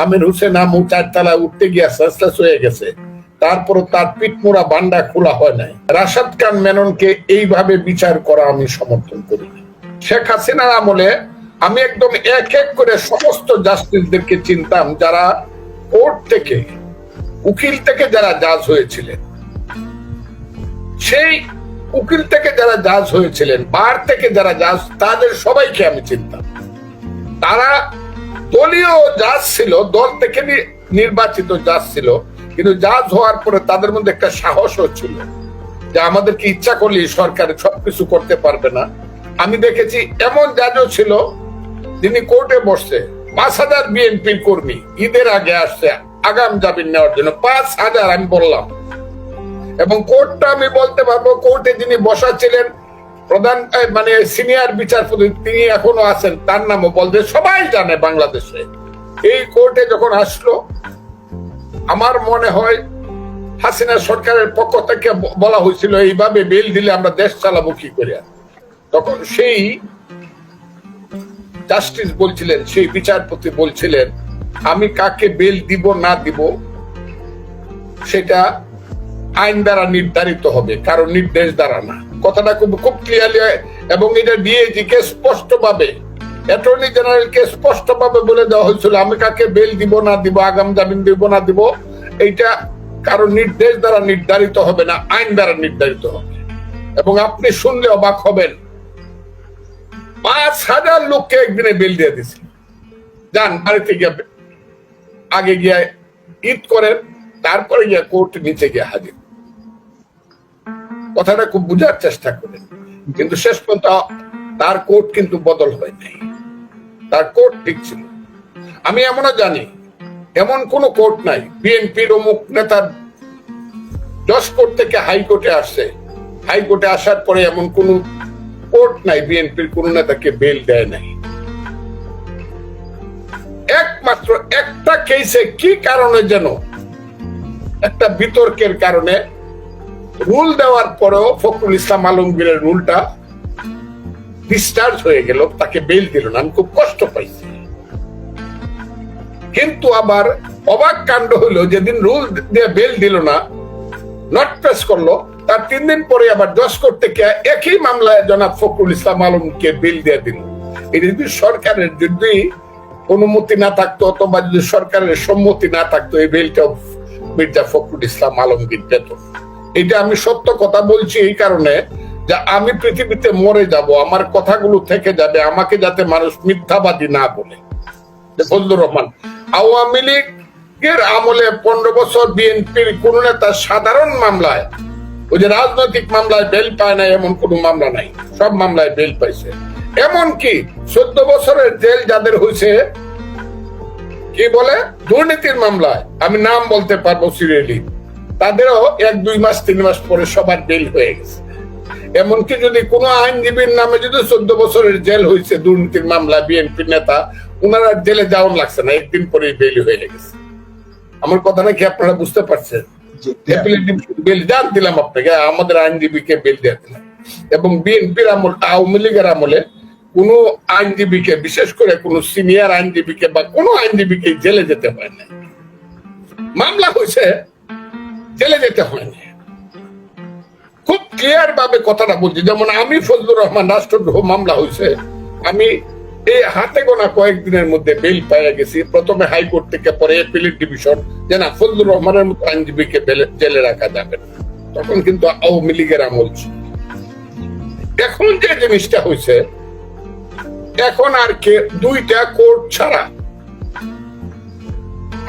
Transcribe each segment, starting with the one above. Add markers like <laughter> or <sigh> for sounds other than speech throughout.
আমির হোসেন আমু চারতলায় উঠতে গিয়ে শেষ হয়ে গেছে। তারপর তার পিঠমোড়া বান্ডা খোলা হয় নাই। রাশাদ খান মেননকে এইভাবে বিচার করা আমি সমর্থন করি শেখ হাসিনার আমলে আমি একদম এক এক করে সমস্ত জাস্টিসদেরকে চিনতাম যারা কোর্ট থেকে, উকিল থেকে যারা জাজ হয়েছিলেন। সেই উকিল থেকে যারা জাজ হয়েছিলেন, বার থেকে যারা জাজ, তাদের সবাইকে আমি চিনতাম। তারা দলীয় জাজ ছিল, দল থেকে নির্বাচিত জাজ ছিল, কিন্তু জাজ হওয়ার পরে তাদের মধ্যে একটা সাহসও ছিল যে আমাদেরকে ইচ্ছা করলে সরকার সবকিছু করতে পারবে না। আমি দেখেছি এমন জাজও ছিল যিনি কোর্টে বসছে, পাঁচ হাজার বিএনপির কর্মী, ঈদের আগে আসছে, আগাম জামিন নেওয়ার জন্য পাঁচ হাজার আমি বললাম। এবং কোর্টটা আমি বলতে পারব, কোর্টে যিনি বসা ছিলেন প্রধান মানে সিনিয়র বিচারপতি তিনি এখনও আছেন, তার নামও বলতে সবাই জানে বাংলাদেশে। এই কোর্টে যখন আসলো, আমার মনে হয় হাসিনা সরকারের পক্ষ থেকে বলা হয়েছিল, এইভাবে বেল দিলে আমরা দেশ চালাবো কি করে? তখন সেই জাস্টিস বলছিলেন, সেই বিচারপতি বলছিলেন, আমি কাকে বেল দিব, না দিব, সেটা আইন দ্বারা নির্ধারিত হবে, কারণ নির্দেশ দ্বারা না। কথাটা খুব খুব ক্লিয়ারলি এবং এটা ডিএজি কে স্পষ্ট ভাবে অ্যাটর্নি জেনারেল কে স্পষ্ট ভাবে বলে দেওয়া হয়েছিল, আমি কাকে বেল দিব না দিব, আগাম জামিন দিব না দিব, এইটা কারণ নির্দেশ দ্বারা নির্ধারিত হবে না, আইন দ্বারা নির্ধারিত হবে। এবং আপনি শুনলে অবাক হবেন, পাঁচ হাজার লোককে একদিনে বেল দিয়ে দিছে যান, বাড়িতে গিয়ে আগে গিয়ে ঈদ করেন, তারপরে গিয়ে কোর্ট নিচে গিয়ে হাজির। কথাটা খুব বুঝার চেষ্টা করেন কিন্তু শেষ পর্যন্ত তার কোর্ট কিন্তু বদল হয় নাই। তার কোর্ট ঠিক ছিল। আমি এমনও জানি, এমন কোন কোর্ট নাই, বিএনপির অমুক নেতার জজ কোর্ট থেকে হাইকোর্টে আসছে হাইকোর্টে আসার পরে এমন কোন কোর্ট নাই, বিএনপির কোন নেতাকে বেল দেয় নাই। একমাত্র একটা কেসে কি কারণে যেন একটা বিতর্কের কারণে রুল দেওয়ার পরেও ফখরুল ইসলাম আলমগীরের রুলটা ডিসচার্জ হয়ে গেল, তাকে বেল দিল না। আমি খুব কষ্ট পাইছি। কিন্তু আবার অবাক কাণ্ড হলো, যেদিন রুল দিয়ে বেল দিল না নট প্রেস করল, তার তিন দিন পরে আবার জজ করতে একই মামলায় জনাব ফখরুল ইসলাম আলমকে বিল দিয়ে দিল। এটা যদি সরকারের যদি অনুমতি না থাকতো, অথবা যদি সরকারের সম্মতি না থাকতো, এই বিলটা মির্জা ফখরুল ইসলাম আলমগীর পেত। এটা আমি সত্য কথা বলছি এই কারণে যে আমি পৃথিবীতে মরে যাব, আমার কথাগুলো থেকে যাবে, আমাকে যাতে মানুষ মিথ্যাবাদী না বলে। ফজলুর রহমান, আওয়ামী লীগের আমলে পনেরো বছর বিএনপির কোন নেতা সাধারণ মামলায়, ওই যে রাজনৈতিক মামলায় বেল পায় না এমন কোন মামলা নাই। সব মামলায় বেল পাইছে। এমন কি চোদ্দ বছরের জেল যাদের হয়েছে কি বলে? দুর্নীতির মামলায়, আমি নাম বলতে পারব সিরিয়ালি। তাদেরও এক দুই মাস তিন মাস পরে সবার বেল হয়ে গেছে। এমনকি যদি কোনো আইনজীবীর নামে যদি চোদ্দ বছরের জেল হয়েছে দুর্নীতির মামলা বিএনপি নেতা ওনারা জেলে যাওয়ার লাগছে না একদিন পরে বেল হয়ে গেছে। আমার কথাটা কি আপনারা বুঝতে পারছেন? বেল জান দিলাম আপনাকে আমাদের আইনজীবীকে বেল দিয়ে দিলাম। এবং বিএনপির আমল আওয়ামী লীগের আমলে কোন আইনজীবীকে বিশেষ করে কোন সিনিয়র আইনজীবীকে বা কোন আইনজীবীকে জেলে যেতে হয় না মামলা হয়েছে জেলে যেতে হয় না খুব ক্লিয়ার ভাবে কথাটা বলছি, যেমন আমি ফজলুর রহমান রাষ্ট্রদ্রোহ মামলা হয়েছে, আমি এই হাতে গোনা কয়েকদিনের মধ্যে বেল পাইয়া গেছি। প্রথমে হাইকোর্ট থেকে, পরে এপিলেট ডিভিশন যে না, ফজলুর রহমানের মতো আইনজীবীকে জেলে রাখা যাবে তখন কিন্তু আওয়ামী লীগের আমল ছিল। এখন যে জিনিসটা হয়েছে, এখন আর কে দুইটা কোর্ট ছাড়া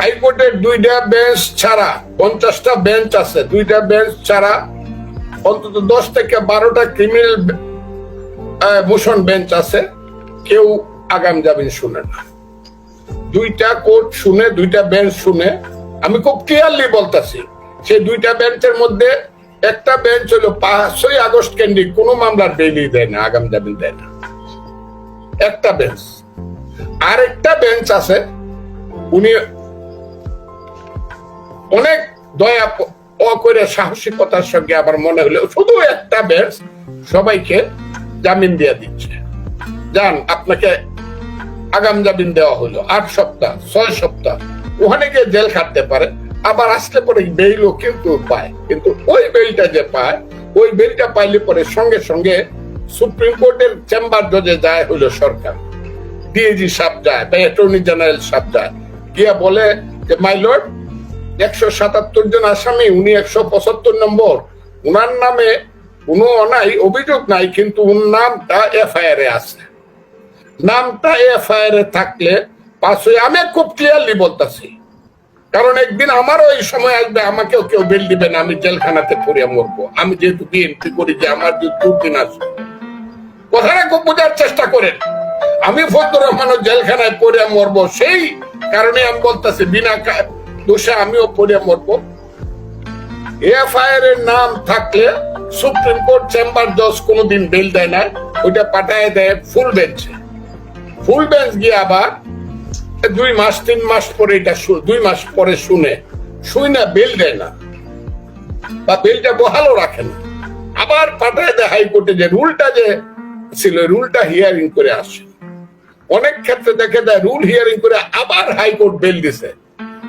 হাইকোর্টের দুইটা বেঞ্চ ছাড়া পঞ্চাশটা বেঞ্চ আছে। দুইটা বেঞ্চ ছাড়া অন্তত দশ থেকে বারোটা ক্রিমিনাল মোশন বেঞ্চ আছে। কেউ আগাম জামিন শুনে না। দুইটা কোর্ট শুনে, দুইটা বেঞ্চ শুনে, আমি খুব ক্লিয়ারলি বলতাছি, সেই দুইটা বেঞ্চের মধ্যে একটা বেঞ্চ হলো পাঁচই আগস্ট কেন্দ্রিক, কোন মামলার বেইলি দেয় না, আগাম জামিন দেয় না। একটা বেঞ্চ। আরেকটা বেঞ্চ আছে, উনি অনেক দয়া করে সাহসিকতার সঙ্গে আমার মনে হলো, শুধু একটা বেঞ্চ সবাইকে জামিন দিয়ে দিচ্ছে। যান আপনাকে আগাম জামিন দেওয়া হলো, আট সপ্তাহ, ছয় সপ্তাহ। ওখানে গিয়ে জেল খাটতে পারে, আবার আসলে পরে বেইলও কিন্তু পায়। কিন্তু ওই বেলটা যে পায়, ওই বেলটা পাইলে পরে সঙ্গে সঙ্গে সুপ্রিম কোর্টের চেম্বার জজে যায় হইল সরকার। ডিএজি সাহেব যায়, বা অ্যাটর্নি জেনারেল সাহেব যায়। গিয়া বলে যে মাই লর্ড একশো সাতাত্তর জন আসামি, উনি একশো পঁচাত্তর নম্বর। উনার নামে কোনো অনাই অভিযোগ নাই, কিন্তু উন নামটা এফআইআর এ আছে। নামটা এফআইআর এ থাকলে হয়ে আমি খুব ক্লিয়ারলি বলতেছি, কারণ একদিন আমারও এই সময় আসবে, আমাকেও কেউ বেল দিবে না, আমি জেলখানাতে পড়িয়া মরবো। আমি যেহেতু বিএনপি করি যে আমার যে দুর্দিন আসবে কথাটা খুব বোঝার চেষ্টা করেন। আমি ফজলুর রহমানও জেলখানায় পড়িয়া মরবো, সেই কারণে আমি বলতেছি, বিনা দোষে আমিও পড়িয়া মরবো। এফআইআর এর নাম থাকলে সুপ্রিম কোর্ট চেম্বার জজ কোনোদিন বেল দেয় না, ওইটা পাঠায় দেয় ফুল বেঞ্চে। ফুল বেঞ্চ গিয়ে আবার দুই মাস, তিন মাস পরে এটা দুই মাস পরে শুনে শুই না বেল দেয় না। বা বেলটা বহালও রাখে না। আবার পাঠায় দেয় হাইকোর্টে যে রুলটা যে ছিল, রুলটা হিয়ারিং করে আসে অনেক ক্ষেত্রে দেখে দেয়, রুল হিয়ারিং করে আবার হাইকোর্ট বেল দিছে।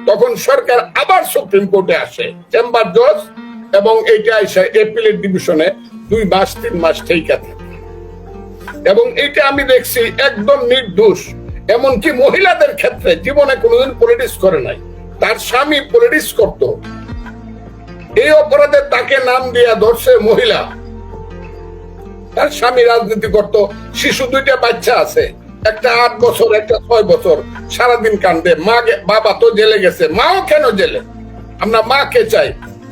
তখন সরকার আবার সুপ্রিম কোর্টে আসে, চেম্বার জজ, এবং এইটা এসে এপিলেট ডিভিশনে দুই মাস, তিন মাস ঠিকা থাকে। এবং এটা আমি দেখছি একদম নির্দোষ। এমনকি মহিলাদের ক্ষেত্রে জীবনে কোনোদিন পলিটিক্স করে নাই। তার স্বামী পলিটিক্স করত। এই অপরাধে তাকে নাম দিয়া ধরছে মহিলা। তার স্বামী রাজনীতি করত। শিশু দুইটা বাচ্চা আছে। একটা আট বছর, একটা ছয় বছর, সারাদিন কান্দে। মা বাবা তো জেলে গেছে, মাও কেন জেলে? আমরা মাকে চাই।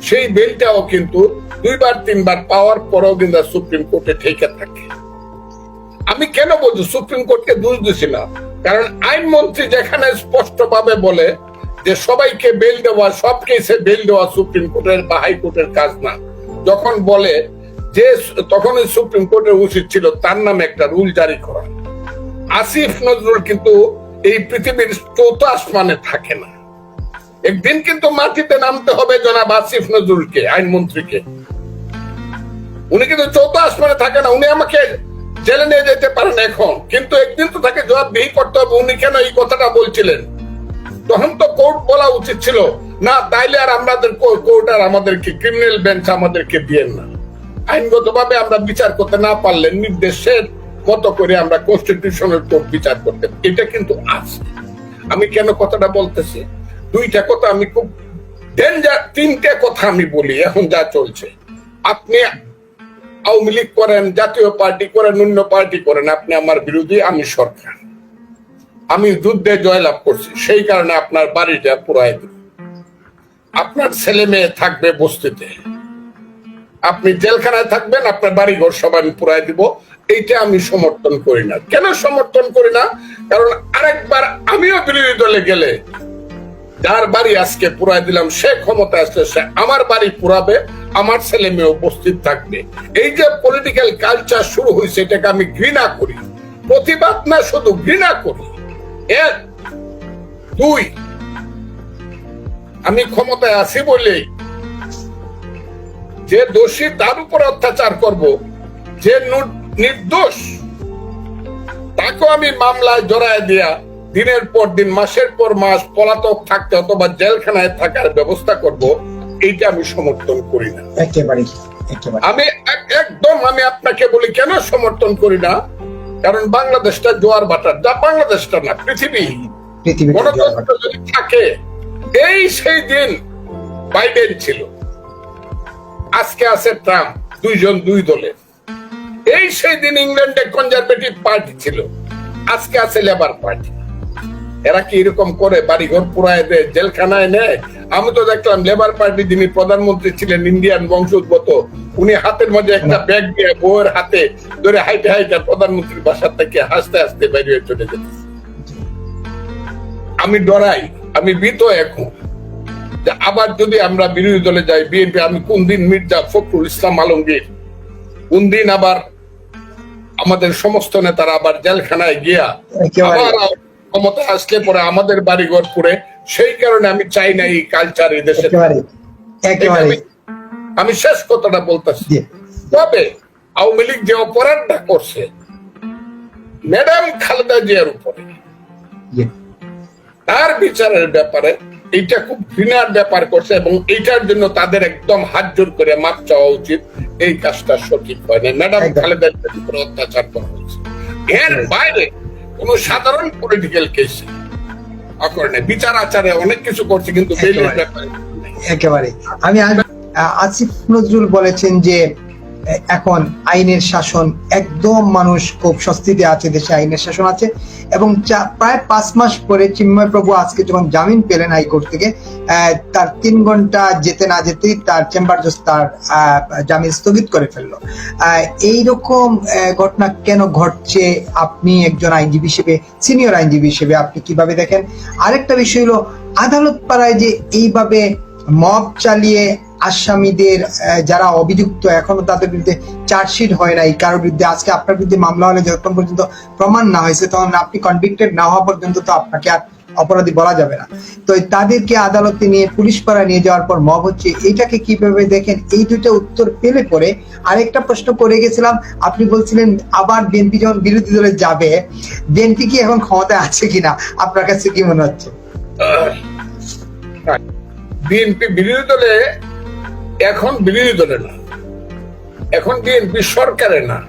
সেই বেলটাও কিন্তু দুইবার, তিনবার পাওয়ার পরেও কিন্তু সুপ্রিম কোর্টে ঠেকে থাকে। আমি কেন বলছি, সুপ্রিম কোর্টকে দোষ দিছি না? কারণ আইনমন্ত্রী যেখানে স্পষ্ট ভাবে বলে যে সবাইকে বেল দেওয়া, সব কেসে বেল দেওয়া সুপ্রিম কোর্টের বা হাইকোর্টের কাজ না। যখন বলে যে তখন সুপ্রিম কোর্টের উচিত ছিল তার নামে একটা রুল জারি করা। আসিফ নজরুল কিন্তু এই পৃথিবীর চৌথ আসমানে থাকে না। একদিন কিন্তু মাটিতে নামতে হবে জনাব আসিফ নজরুলকে, আইনমন্ত্রীকে। উনি কিন্তু চৌথ আসমানে থাকে না, উনি আমাকে জেলে নিয়ে যেতে পারেন এখন। কিন্তু একদিন তো তাকে জবাবদিহি করতে হবে, উনি কেন এই কথাটা বলছিলেন? তখন তো কোর্ট বলা উচিত ছিল, না, তাইলে আর আমাদের কোর্ট আর আমাদেরকে, ক্রিমিনাল বেঞ্চ আমাদেরকে দিয়েন না। আইনগত ভাবে আমরা বিচার করতে না পারলে নির্দেশের মতো করে আমরা কনস্টিটিউশনাল কোর্ট বিচার করতে এটা কিন্তু আছে। আমি কেন কথাটা বলতেছি? দুইটা কথা আমি খুব ডেঞ্জার তিনটে কথা আমি বলি এখন যা চলছে। আপনি আওয়ামী লীগ করেন, জাতীয় পার্টি করেন, অন্য পার্টি করেন, আপনি আমার বিরোধী, আমি সরকার। আমি যুদ্ধে জয়লাভ করছি, সেই কারণে আপনার বাড়িটা পুরাই দেব আপনার ছেলে মেয়ে থাকবে বস্তিতে। আপনি জেলখানায় থাকবেন, আপনার বাড়ি ঘর সব আমি পুরাই দিব। এইটা আমি সমর্থন করি না। কেন সমর্থন করি না? কারণ আরেকবার আমিও বিরোধী দলে গেলে যার বাড়ি আজকে পুরাই দিলাম, সে ক্ষমতা আসলে সে আমার বাড়ি পুরাবে, আমার ছেলে মেয়ে উপস্থিত থাকবে। এই যে পলিটিক্যাল কালচার শুরু হয়েছে, এটাকে আমি ঘৃণা করি। প্রতিবাদ না, শুধু ঘৃণা করি। এক, দুই, আমি ক্ষমতায় আছি বলেই যে দোষী তার উপর অত্যাচার করব, যে নু- নির্দোষ। তাকেও আমি মামলায় জড়ায় দিয়া দিনের পর দিন মাসের পর মাস পলাতক থাকতে অথবা জেলখানায় থাকার ব্যবস্থা করব এইটা আমি সমর্থন করি না। একেবারে আমি একদম আমি আপনাকে বলি কেন সমর্থন করি না? কারণ বাংলাদেশটা জোয়ার বাটার যা বাংলাদেশটা না পৃথিবী। গণতন্ত্র যদি থাকে এই সেই দিন বাইডেন ছিল। আজকে আছে ট্রাম্প দুইজন দুই দলের। এই সেই দিন ইংল্যান্ডে কনজারভেটিভ পার্টি ছিল। আজকে আছে লেবার পার্টি। এরা কি এরকম করে বাড়িঘর পুরায় দেয়, জেলখানায় নেয়? আমি তো দেখলাম লেবার পার্টি যিনি প্রধানমন্ত্রী ছিলেন, ইন্ডিয়ান বংশোদ্ভূত উনি হাতের মধ্যে একটা ব্যাগ দিয়ে বউয়ের হাতে ধরে হাইটে হাইটে প্রধানমন্ত্রীর বাসার থেকে হাসতে হাসতে বেরিয়ে চলে যেতে আমি ডরাই, আমি ভীত এখন যে আবার যদি আমরা বিরোধী দলে যাই, বিএনপি, আমি কোন দিন মির্জা ফখরুল ইসলাম আলমগীর কোন দিন আবার আমাদের সমস্ত নেতারা আবার জেলখানায় গিয়া আবার ক্ষমতা আসলে পরে আমাদের বাড়িঘর পুরে সেই কারণে আমি চাই না এই কালচার এই দেশে আমি- শেষ কথাটা বলতেছি। তবে আওয়ামী লীগ যে অপরাধটা করছে ম্যাডাম খালেদা জিয়ার উপরে তার বিচারের ব্যাপারে এইটা খুব ঘৃণার ব্যাপার করছে এবং এইটার জন্য তাদের একদম হাত জোর করে মাপ চাওয়া উচিত। এই কাজটা সঠিক হয় না ম্যাডাম খালেদার খালেদা উপরে অত্যাচার করা হয়েছে। এর বাইরে কোন সাধারণ পলিটিক্যাল কেস অকরণে বিচার আচারে অনেক কিছু করছে কিন্তু একেবারে। আমি আসিফ নজরুল বলেছেন যে এখন আইনের শাসন একদম মানুষ খুব স্বস্তিতে আছে, দেশে আইনের শাসন আছে। এবং প্রায় পাঁচ মাস পরে চিন্ময় প্রভু আজকে যখন জামিন পেলেন হাইকোর্ট থেকে তার তিন ঘণ্টা যেতে না যেতেই তার চেম্বার জজ তার জামিন স্থগিত করে ফেলল। এই রকম ঘটনা কেন ঘটছে? আপনি একজন আইনজীবী হিসেবে, সিনিয়র আইনজীবী হিসেবে আপনি কীভাবে দেখেন? আরেকটা বিষয় হলো, আদালত পাড়ায় যে এইভাবে মব চালিয়ে আসামিদের যারা অভিযুক্ত এখনও তাদের বিরুদ্ধে চার্জশিট হয় নাই, কারোর বিরুদ্ধে আজকে আপনার বিরুদ্ধে মামলা হলে যতক্ষণ পর্যন্ত প্রমাণ না হয়েছে তখন আপনি কনভিক্টেড না হওয়া পর্যন্ত তো আপনাকে আর অপরাধী বলা যাবে না। তো তাদেরকে আদালতে নিয়ে পুলিশ পাড়া নিয়ে যাওয়ার পর মব হচ্ছে, এইটাকে কীভাবে দেখেন? এই দুইটা উত্তর পেলে পরে আরেকটা প্রশ্ন করে গেছিলাম, আপনি বলছিলেন আবার বিএনপি যখন বিরোধী দলে যাবে, বিএনপি কি এখন ক্ষমতায় আছে কিনা? আপনার কাছে কি মনে হচ্ছে? বিএনপি বিরোধী দলে এখন বিরোধী দলে না। এখন বিএনপি সরকারে না।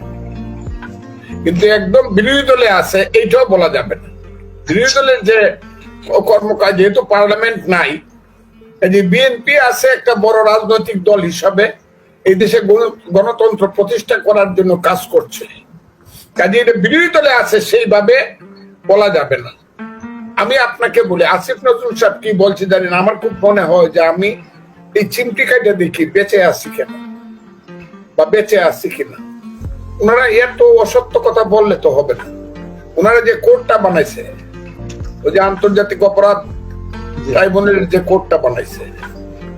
কিন্তু একদম বিরোধী দলে আছে, এইটাও বলা যাবে না। বিরোধী দলের যে কর্মকাজ, যেহেতু পার্লামেন্ট নাই যে বিএনপি আছে একটা বড় রাজনৈতিক দল হিসাবে, এই দেশে গণতন্ত্র প্রতিষ্ঠা করার জন্য কাজ করছে। কাজে এটা বিরোধী দলে আছে, সেইভাবে বলা যাবে না। আমি আপনাকে বলি, আসিফ নজরুল সাহেব কি বলছি জানি আমার খুব মনে হয় যে আমি এই চিমটি দেখি বেঁচে আছি কেন? বা বেঁচে আছি কিনা? ওনারা এত অসত্য কথা বললে তো হবে না। ওনারা যে কোর্টটা বানাইছে ওই যে আন্তর্জাতিক অপরাধ ট্রাইব্যুনালের যে কোর্টটা বানাইছে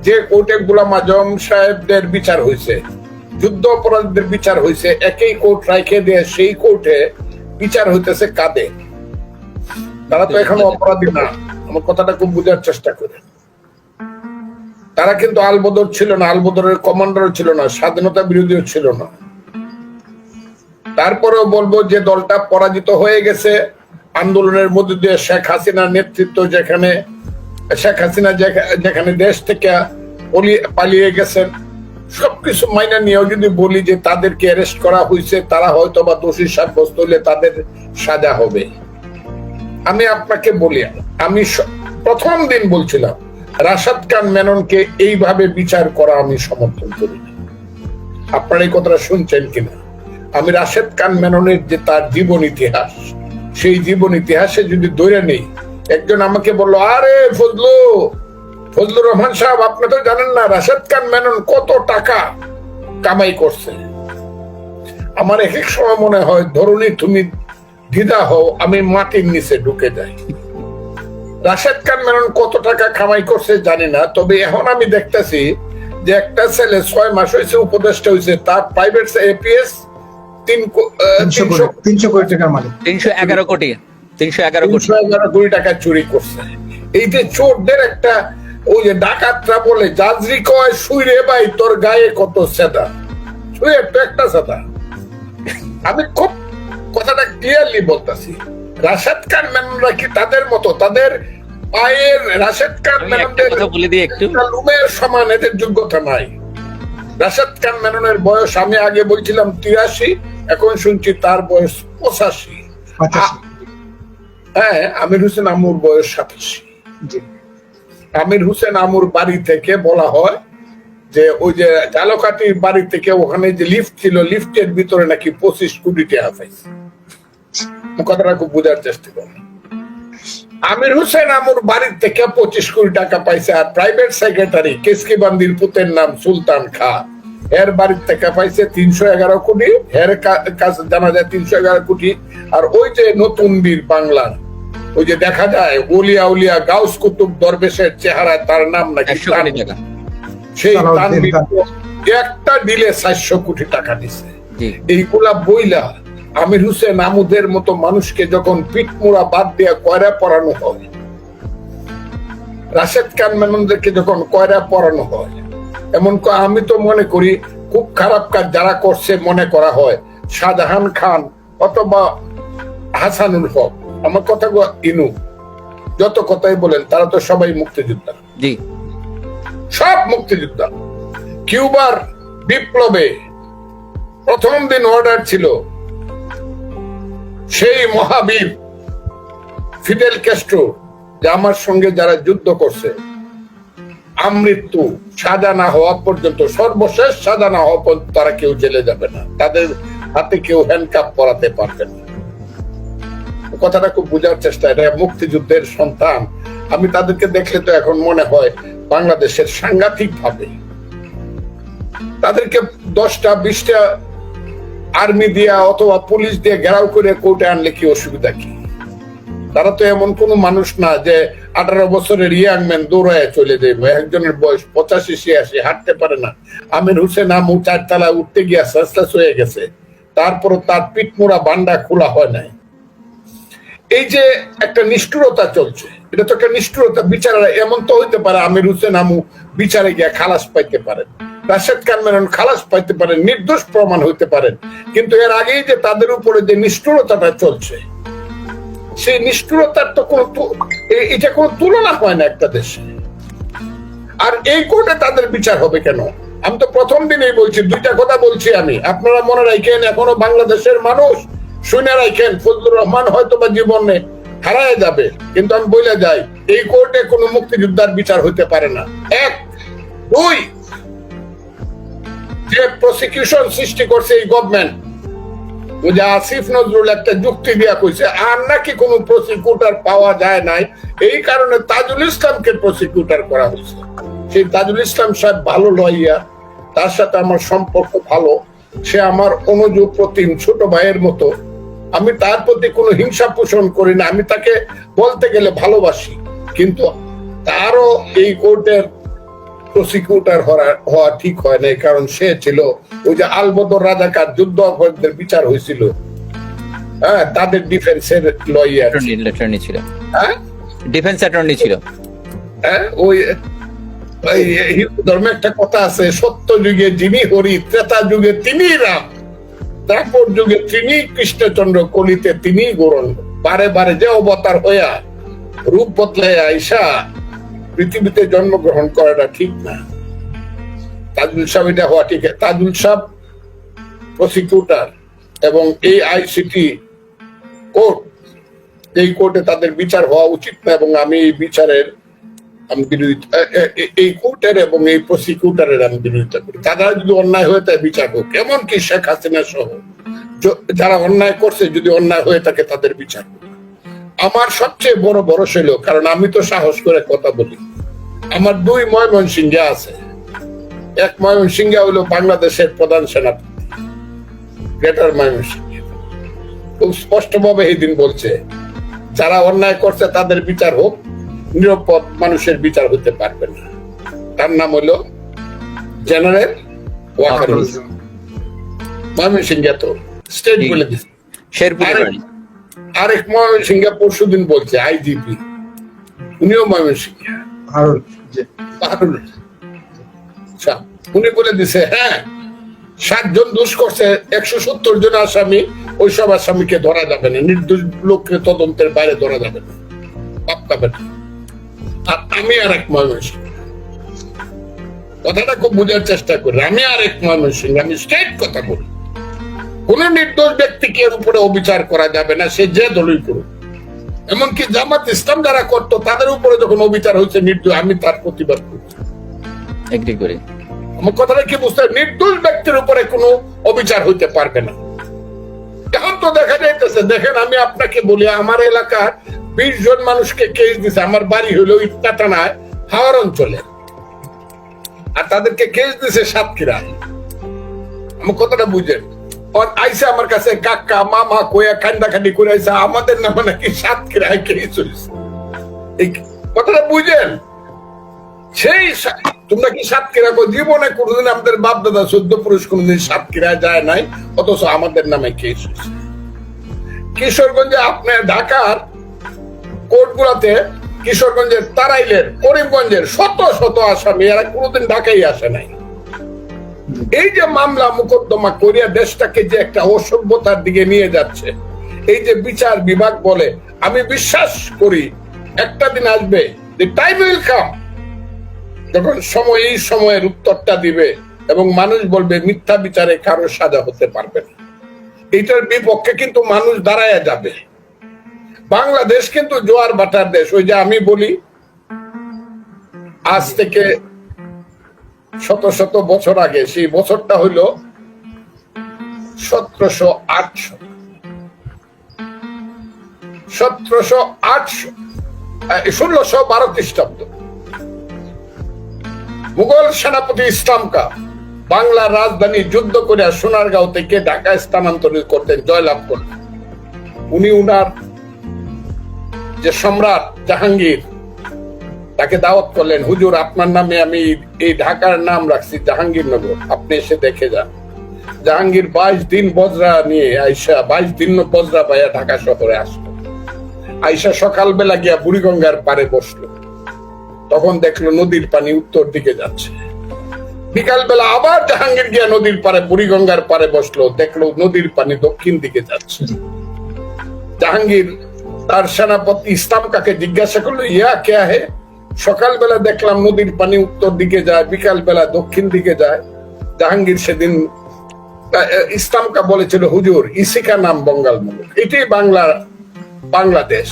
যে কোর্টে গুলাম আজম সাহেবদের বিচার হয়েছে যুদ্ধ অপরাধীদের বিচার হয়েছে একই কোর্ট রাইখে দিয়ে সেই কোর্টে বিচার হইতেছে কাদের তারা তো এখনও অপরাধী না। আমার কথাটা খুব বোঝার চেষ্টা করে তারা কিন্তু আলবদর ছিল না, আলবদরের কমান্ডারও ছিল না, স্বাধীনতা বিরোধীও ছিল না। তারপরেও বলব যে দলটা পরাজিত হয়ে গেছে, আন্দোলনের মধ্যে দিয়ে শেখ হাসিনার নেতৃত্ব যেখানে, শেখ হাসিনা যেখানে দেশ থেকে পলিয়ে- গেছেন সবকিছু মাইনা নিয়েও যদি বলি যে তাদেরকে অ্যারেস্ট করা হয়েছে তারা হয়তো বা দোষী সাব্যস্ত হলে তাদের সাজা হবে। আমি আপনাকে বলি, আমি প্রথম দিন বলছিলাম রাশাদ খান মেননকে এইভাবে বিচার করা আমি সমর্থন করি। আপনারা এই কথাটা শুনছেন কিনা? আমি রাশেদ খান মেননের যে তার জীবন ইতিহাস, সেই জীবন ইতিহাসে যদি ধরে নেই, একজন আমাকে বলল, আরে ফজলু, ফজলুর রহমান সাহেব, আপনি তো জানেন না, রাশেদ খান মেনন কত টাকা কামাই করছে। আমার এক এক সময় মনে হয়, ধরুনি তুমি দ্বিধা হও, আমি মাটির নিচে ঢুকে যাই। রাশেদ খান মেনন কত টাকা কামাই করছে জানি না তবে এখন আমি দেখতেছি যে একটা ছেলে ছয় মাস হয়েছে উপদেষ্টা হয়েছে তার প্রাইভেট এপিএস তিনশো কোটি টাকার মালিক। তিনশো এগারো কোটি তিনশো এগারো কোটি। এগারো কোটি টাকা চুরি করছে। এই যে চোরদের একটা ওই যে ডাকাতরা বলে জাজরি কয় শুই রে ভাই তোর গায়ে কত সেদা। শুয়ে তো একটা সেদা। আমি খুব কথাটা ক্লিয়ারলি বলতেছি। রাশেদ খান মেননরা কি তাদের মতো? তাদের পায়ের রাশেদ খান কথা বলে দিই একটু। লুমের সমান এদের যোগ্যতা নাই। রাশেদ খান মেননের বয়স আমি আগে বলছিলাম তিরাশি এখন শুনছি তার বয়স পঁচাশি। হ্যাঁ আমির হোসেন আমুর বয়স সাতাশি। আমির হোসেন আমুর বাড়ি থেকে বলা হয় যে ওই যে জালকাটির বাড়ি থেকে ওখানে যে লিফট ছিল লিফটের ভিতরে নাকি পঁচিশ কোটি টাকা পাইছে কথাটা খুব বোঝার চেষ্টা করুন আমির হোসেন আমুর বাড়ির থেকে পঁচিশ কোটি টাকা পাইছে আর প্রাইভেট সেক্রেটারি কেসকি বান্দির পুতের নাম সুলতান খা। এর বাড়ির থেকে পাইছে তিনশো এগারো কোটি এর কাছে জানা যায় তিনশো এগারো কোটি। আর ওই যে নতুন বীর বাংলার ওই যে দেখা যায় ওলিয়া উলিয়া গাউস কুতুব দরবেশের চেহারা তার নাম নাকি সেই তানভীর একটা ডিলে চারশো কোটি টাকা দিছে। এইগুলা বইলা আমির হোসেন আমুদের মতো মানুষকে যখন পিঠমুড়া বাদ দিয়া কয়রা পড়ানো হয় রাশেদ খান মেননদেরকে যখন কয়রা পড়ানো হয় এমন আমি তো মনে করি খুব খারাপ কাজ যারা করছে মনে করা হয় শাহজাহান খান অথবা হাসানুল হক। আমার কথা ইনু। যত কথাই বলেন তারা তো সবাই মুক্তিযোদ্ধা। জি। সব মুক্তিযোদ্ধা। কিউবার বিপ্লবে প্রথম দিন অর্ডার ছিল সেই মহাবীর ফিডেল ক্যাস্ট্রো, যে আমার সঙ্গে যারা যুদ্ধ করছে, আমৃত্যু সাজা না হওয়া পর্যন্ত, সর্বশেষ সাজা না হওয়া পর্যন্ত তারা কেউ জেলে যাবে না। তাদের হাতে কেউ হ্যান্ডকাপ পরাতে পারবে না। কথাটা খুব বোঝার চেষ্টা এটা মুক্তিযুদ্ধের সন্তান। আমি তাদেরকে দেখলে তো এখন মনে হয় বাংলাদেশের সাংঘাতিক ভাবে তাদেরকে দশটা, বিশটা আর্মি দিয়া অথবা পুলিশ দিয়ে ঘেরাও করে কোর্টে আনলে কি অসুবিধা কি? তারা তো এমন কোন মানুষ না যে আঠারো বছরের ইয়াং ম্যান দৌড়ায় চলে যাবে একজনের বয়স পঁচাশি, ছিয়াশি, হাঁটতে পারে না। আমির হোসেন আমু চারতলায় উঠতে গিয়া শেষ হয়ে গেছে। তারপর তার পিঠমোড়া বান্ডা খোলা হয় নাই। এই যে একটা নিষ্ঠুরতা চলছে এটা তো একটা নিষ্ঠুরতা বিচারা এমন তো হইতে পারে আমির হোসেন আমু বিচারে গিয়া খালাস পাইতে পারেন। রাশেদ খান খালাস পাইতে পারেন, নির্দোষ প্রমাণ হইতে পারেন। কিন্তু এর আগেই যে তাদের উপরে যে নিষ্ঠুরতাটা চলছে, সেই নিষ্ঠুরতার তো এটা কোনো তুলনা হয় না একটা দেশে। আর এই কোর্টে তাদের বিচার হবে কেন? আমি তো প্রথম দিনেই বলছি, দুইটা কথা বলছি আমি। আপনারা মনে রাখেন, এখনও বাংলাদেশের মানুষ শুনে রাখেন, ফজলুর রহমান হয়তো বা জীবনে হারায় যাবে। কিন্তু আমি বলে যাই, এই কোর্টে কোনো মুক্তিযোদ্ধার বিচার হইতে পারে না। এক, দুই, যে প্রসিকিউশন সৃষ্টি করছে এই গভর্নমেন্ট ওই যে আসিফ নজরুল একটা যুক্তি দিয়া কইছে, আর নাকি কোন প্রসিকিউটর পাওয়া যায় নাই? এই কারণে তাজুল ইসলামকে প্রসিকিউটর করা হয়েছে। সেই তাজুল ইসলাম সাহেব ভালো লইয়া, তার সাথে আমার সম্পর্ক ভালো। সে আমার অনুযোগ প্রতিম ছোট ভাইয়ের মতো আমি তার প্রতি কোনো হিংসা পোষণ করি না আমি তাকে বলতে গেলে ভালোবাসি। কিন্তু তারও এই কোর্টের প্রসিকিউটর হওয়া ঠিক হয় নাই কারণ সে ছিল ওই যে আলবদর রাজাকার যুদ্ধ অপরাধীদের বিচার হয়েছিল। হ্যাঁ তাদের ডিফেন্সের লয়ার অ্যাটর্নি ছিল। হ্যাঁ? ডিফেন্স অ্যাটর্নি ছিল। হ্যাঁ ওই ধর্মে একটা কথা আছে সত্য যুগে যিনি হরি ত্রেতা যুগে তিনি রাম। তারপর যুগে তিনি কৃষ্ণচন্দ্র কলিতে তিনি গৌরন বারে বারে যে অবতার হইয়া রূপ বদলাইয়া আইসা, পৃথিবীতে জন্মগ্রহণ করাটা ঠিক না। তাজুল সাহেব এটা হওয়া ঠিক। তাজুল সাহেব প্রসিকিউটার এবং এই আইসিটি কোর্ট, এই কোর্টে তাদের বিচার হওয়া উচিত না এবং আমি এই বিচারের আমি বিরোধিতা এই কোর্টের এবং এই প্রসিকিউটারের আমি বিরোধিতা করি। তারা যদি অন্যায় হয়ে বিচার হোক, এমনকি শেখ হাসিনা সহ যারা অন্যায় করছে যদি অন্যায় হয়ে থাকে তাদের বিচার হোক। আমার সবচেয়ে বড় বড় কারণ আমি তো সাহস করে কথা বলি। আমার দুই ময়মনসিংহে আছে। এক ময়মনসিংহে হলো বাংলাদেশের প্রধান সেনাপতি, গ্রেটার ময়মনসিংহে। খুব স্পষ্টভাবে এই দিন বলছে, যারা অন্যায় করছে তাদের বিচার হোক নিরাপদ মানুষের বিচার হতে পারবে না। তার নাম হলো জেনারেল স্টেট বলে দিচ্ছে আরেক ময়মনসিংহে পরশু দিন বলছে আইজিপি। উনিও ময়মনসিংহে। আচ্ছা, উনি বলে দিছে হ্যাঁ সাতজন দোষ করছে একশো সত্তর জন আসামি ওই সব আসামিকে ধরা যাবে না নির্দোষ লোককে তদন্তের বাইরে ধরা যাবে না। পাপ পাবে না আর আমি আর এক ময়মনসিংহ কথাটা খুব বোঝার চেষ্টা করি। আমি আর এক ময়মনসিংহ আমি স্ট্রেট কথা বলি। কোন নির্দোষ ব্যক্তিকে এর উপরে অবিচার করা যাবে না? সে যে দলই করুক। এমনকি জামাত ইসলাম যারা করতো তাদের উপরে যখন অবিচার হয়েছে নির্দোষ আমি তার প্রতিবাদ করছি। এগ্রি করি। আমার কথাটা কি বুঝতে নির্দোষ ব্যক্তির উপরে কোনো অবিচার হইতে পারবে না। এখন তো দেখা যাইতেছে দেখেন আমি আপনাকে বলি আমার এলাকার বিশ জন মানুষকে কেস দিছে। আমার বাড়ি হলো হাওয়ার অঞ্চলে। আর তাদেরকে কেস দিছে সাতক্ষীরায় আমার কথাটা বুঝেন। আর আইসে আমার কাছে, কাকা, মামা কয়া করে আমাদের নামে নাকি কেস হয়েছে কথাটা বুঝেন? সেই তোমরা কি সাতক্ষীরা কো? জীবনে আমাদের বাপ দাদা চোদ্দ পুরুষ কোনোদিন সাতক্ষীরা যায় নাই, অথচ আমাদের নামে কেস হয়েছে। কিশোরগঞ্জে আপনার ঢাকার কোর্টগুলোতে কিশোরগঞ্জের, তারাইলের, করিমগঞ্জের শত শত আসামি, এরা কোনোদিন ঢাকাই আসে নাই। এই যে মামলা মোকদ্দমা করিয়া দেশটাকে যে একটা অসভ্যতার দিকে নিয়ে যাচ্ছে, এই যে বিচার বিভাগ বলে, আমি বিশ্বাস করি একটা দিন আসবে দি টাইম উইল কাম যখন সময়, এই সময়ের উত্তরটা দিবে এবং মানুষ বলবে, মিথ্যা বিচারে কারও সাজা হতে পারবে না। এটার বিপক্ষে কিন্তু মানুষ দাঁড়ায় যাবে। বাংলাদেশ কিন্তু জোয়ার বাটার দেশ। ওই যে আমি বলি, আজ থেকে শত শত বছর আগে, সেই বছরটা হইল সতেরোশো আটশো সতেরোশো আটশো ষোলোশো বারো খ্রিস্টাব্দ। মুঘল সেনাপতি ইসলাম কা বাংলার রাজধানী যুদ্ধ করে সোনারগাঁও থেকে ঢাকায় স্থানান্তরিত করতেন, জয়লাভ করলেন উনি উনার যে সম্রাট জাহাঙ্গীর, তাকে দাওয়াত করলেন, হুজুর, আপনার নামে আমি এই ঢাকার নাম রাখছি জাহাঙ্গীরনগর, আপনি এসে দেখে যান। জাহাঙ্গীর বাইশ দিন বজরা নিয়ে আইসা, বাইশ দিন বজরা পাইয়া ঢাকা শহরে আসলো। আইসা সকালবেলা গিয়া বুড়িগঙ্গার পারে বসল। তখন দেখল নদীর পানি উত্তর দিকে যাচ্ছে। বিকালবেলা আবার জাহাঙ্গীর গিয়া নদীর পারে বুড়িগঙ্গার পারে বসল। দেখল নদীর পানি দক্ষিণ দিকে যাচ্ছে। জাহাঙ্গীর তার সেনাপতি ইসলাম কাকে জিজ্ঞাসা করল ইয়া কে হে সকালবেলা দেখলাম নদীর পানি উত্তর দিকে যায় বিকাল বেলা দক্ষিণ দিকে যায়। জাহাঙ্গীর সেদিন আহ, ইসলাম কা বলেছিল হুজুর ইসিকা নাম বঙ্গাল মুলুক। এটাই বাংলা বাংলাদেশ।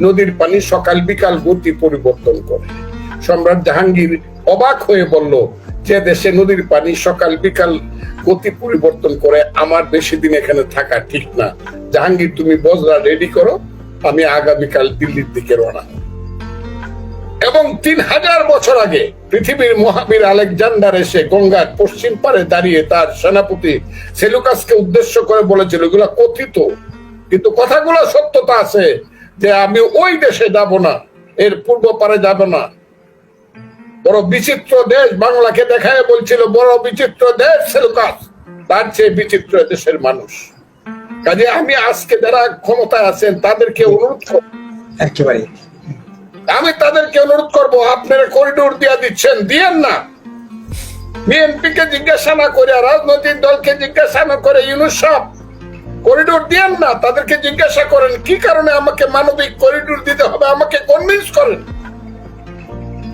নদীর পানি সকাল বিকাল গতি পরিবর্তন করে। সম্রাট জাহাঙ্গীর অবাক হয়ে বলল যে দেশে নদীর পানি সকাল বিকাল গতি পরিবর্তন করে আমার বেশি দিন এখানে থাকা ঠিক না। জাহাঙ্গীর তুমি বজরা রেডি করো আমি আগামীকাল দিল্লির দিকে রওনা। এবং তিন হাজার বছর আগে পৃথিবীর মহাবীর আলেকজান্ডার এসে গঙ্গার পশ্চিম পারে দাঁড়িয়ে তার সেনাপতি সেলুকাসকে উদ্দেশ্য করে বলেছিল, এগুলা কথিত, কিন্তু কথাগুলো সত্যতা আছে যে আমি ওই দেশে যাব না, এর পূর্ব পারে যাব না। বড় বিচিত্র দেশ বাংলাকে দেখায় বলছিল, বড় বিচিত্র দেশ সেলুকাস, তার চেয়ে বিচিত্র দেশের মানুষ। কাজে আমি আজকে যারা ক্ষমতায় আছেন তাদেরকে অনুরোধ করব একেবারে। আমি তাদেরকে অনুরোধ করব আপনারা করিডোর দিয়ে দিচ্ছেন দিয়েন না। বিএনপি কে জিজ্ঞাসা না করে রাজনৈতিক দলকে জিজ্ঞাসা না করে ইউনুস সাহেব করিডোর দিয়েন না তাদেরকে জিজ্ঞাসা করেন কি কারণে আমাকে মানবিক করিডোর দিতে হবে আমাকে কনভিন্স করেন।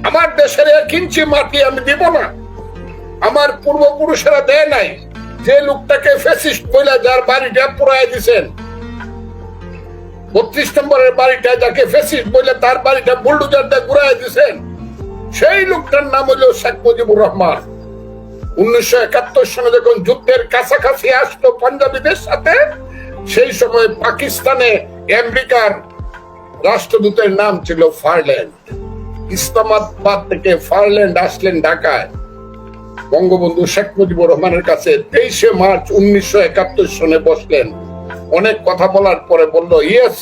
আমার দেশের এক ইঞ্চি মাটি আমি দিব না। আমার পূর্বপুরুষেরা দেয় নাই। যে লোকটাকে ফেসিস্ট বলে যার বাড়িটা পুরাই দিছেন, বত্রিশ নম্বরের বাড়িটা যাকে ফেসিস্ট বলে তার বাড়িটা বুলডোজার দিয়ে ঘুরাই দিছেন, সেই লোকটার নাম হলো শেখ মুজিবুর রহমান। উনিশশো একাত্তর যখন যুদ্ধের কাছাকাছি আসতো পাঞ্জাবিদের সাথে, সেই সময় পাকিস্তানে আমেরিকার রাষ্ট্রদূতের নাম ছিল ফারল্যান্ড। ইসলামাবাদ থেকে ফারল্যান্ড আসলেন ঢাকায়। বঙ্গবন্ধু শেখ মুজিবুর রহমানের কাছে তেইশে মার্চ উনিশশো একাত্তর সনে বসলেন। অনেক কথা বলার পরে বলল, ইয়েস,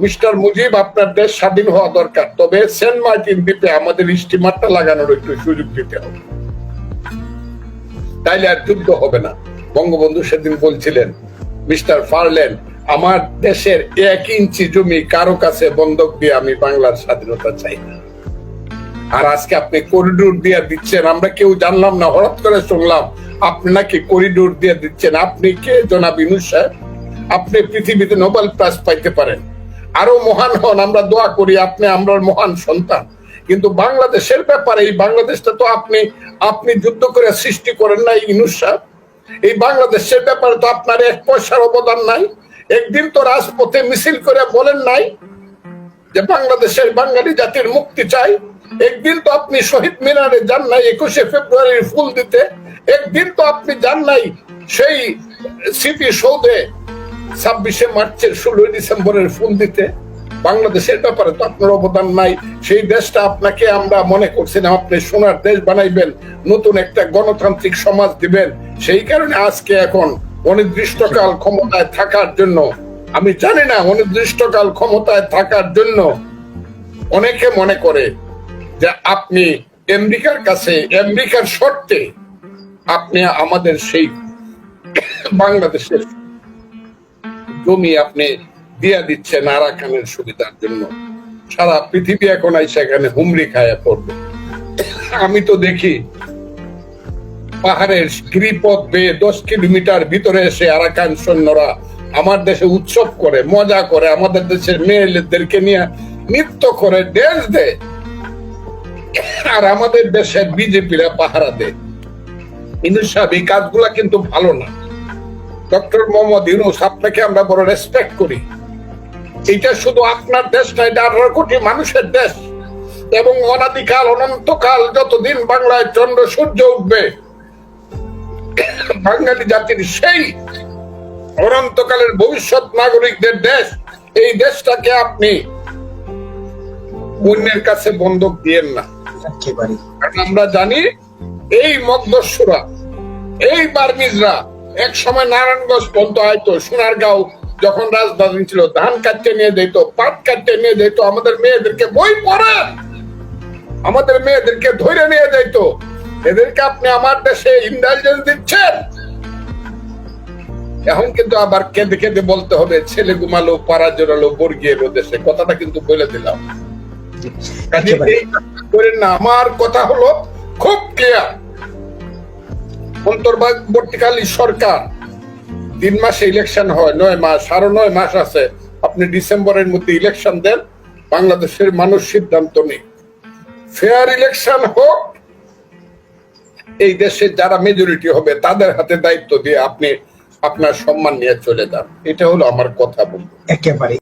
মিস্টার মুজিব, আপনার দেশ স্বাধীন হওয়া দরকার। তবে সেন্ট মার্টিন দ্বীপে আমাদের স্টিমারটা লাগানোর একটু সুযোগ দিতে হবে। তাইলে আর যুদ্ধ হবে না। বঙ্গবন্ধু সেদিন বলছিলেন, মিস্টার ফারলেন, আমার দেশের এক ইঞ্চি জমি কারও কাছে বন্ধক দিয়ে আমি বাংলার স্বাধীনতা চাই না। আর আজকে আপনি করিডোর দিয়ে দিচ্ছেন। আমরা কেউ জানলাম না, হঠাৎ করে শুনলাম আপনি করিডোর দিয়ে দিচ্ছেন। আপনি কে, জনাব ইনুস সাহেব? আপনি পৃথিবীতে নোবেল প্রাইজ পাইতে পারেন। আরও মহান হন, আমরা দোয়া করি, আপনি আমরা মহান সন্তান। কিন্তু বাংলাদেশের ব্যাপারে, এই বাংলাদেশটা তো আপনি আপনি যুদ্ধ করে সৃষ্টি করেন নাই ইনুস সাহেব। এই বাংলাদেশের ব্যাপারে তো আপনার এক পয়সার অবদান নাই। একদিন তো রাজপথে মিছিল করে বলেন নাই যে বাংলাদেশের বাঙালি জাতির মুক্তি চাই। একদিন তো আপনি শহীদ মিনারে যান নাই একুশে ফেব্রুয়ারির ফুল দিতে। একদিন তো আপনি যান নাই সেই স্মৃতি সৌধে ছাব্বিশে মার্চের ষোলোই ডিসেম্বরের ফুল দিতে। বাংলাদেশের ব্যাপারে তো আপনার অবদান নাই। সেই দেশটা আপনাকে আমরা মনে করছিলাম, আপনি সোনার দেশ বানাইবেন, নতুন একটা গণতান্ত্রিক সমাজ দিবেন। সেই কারণে আজকে এখন অনির্দিষ্টকাল ক্ষমতায় থাকার জন্য, আমি জানি না অনির্দিষ্টকাল ক্ষমতায় থাকার জন্য অনেকে মনে করে যে আপনি আমেরিকার কাছে, আমেরিকার শর্তে আপনি আমাদের সেই বাংলাদেশের জমি আপনি দিয়ে দিচ্ছেন আরাকানের সুবিধার জন্য। সারা পৃথিবী এখন সেখানে হুমড়ি খায়া পড়বে। আমি তো দেখি পাহাড়ের গিরিপথ বেয়ে দশ কিলোমিটার ভিতরে এসে আরাকান সৈন্যরা আমার দেশে উৎসব করে, মজা করে, আমাদের দেশের মেয়েদেরকে নিয়ে নৃত্য করে ড্যান্স দেয়। <coughs> আর আমাদের দেশে বিজেপিরা পাহারা দেয়। ইনুস সাহেব, এই কাজগুলা কিন্তু ভালো না। ডক্টর মোহাম্মদ ইউনুস, আপনাকে আমরা বড় রেসপেক্ট করি। এটা শুধু আপনার দেশ না, এটা আঠারো কোটি মানুষের দেশ। এবং অনাদিকাল, অনন্তকাল যতদিন বাংলায় চন্দ্র, সূর্য উঠবে, <coughs> বাঙালি জাতির সেই অনন্তকালের ভবিষ্যৎ নাগরিকদের দেশ, এই দেশটাকে আপনি অন্যের কাছে বন্ধক দিয়েন না। একেবারে। আমরা জানি এই মগদস্যুরা, এই বার্মিজরা এক সময় নারায়ণগঞ্জ পর্যন্ত হয়তো সোনারগাঁও যখন রাজধানী ছিল, ধান কাটতে নিয়ে যেত পাট কাটতে নিয়ে যেত আমাদের মেয়েদেরকে বই পড়েন আমাদের মেয়েদেরকে ধরে নিয়ে যেত এদেরকে আপনি আমার দেশে ইন্টেলিজেন্স দিচ্ছেন? এখন কিন্তু আবার কেঁদে কেঁদে বলতে হবে, ছেলে ঘুমালো পাড়া জোরালো বর্গিয়ে দেশে। কথাটা কিন্তু বলে দিলাম। করেন না। আমার কথা হলো খুব ক্লিয়ার সরকার তিন মাসে ইলেকশন হয় নয় মাস আরও নয় মাস আছে। আপনি ডিসেম্বরের মধ্যে ইলেকশন দেন বাংলাদেশের মানুষ সিদ্ধান্ত নেই ফেয়ার ইলেকশন হোক এই দেশে যারা মেজরিটি হবে তাদের হাতে দায়িত্ব দিয়ে আপনি আপনার সম্মান নিয়ে চলে যান। এটা হলো আমার কথা বলব একেবারে।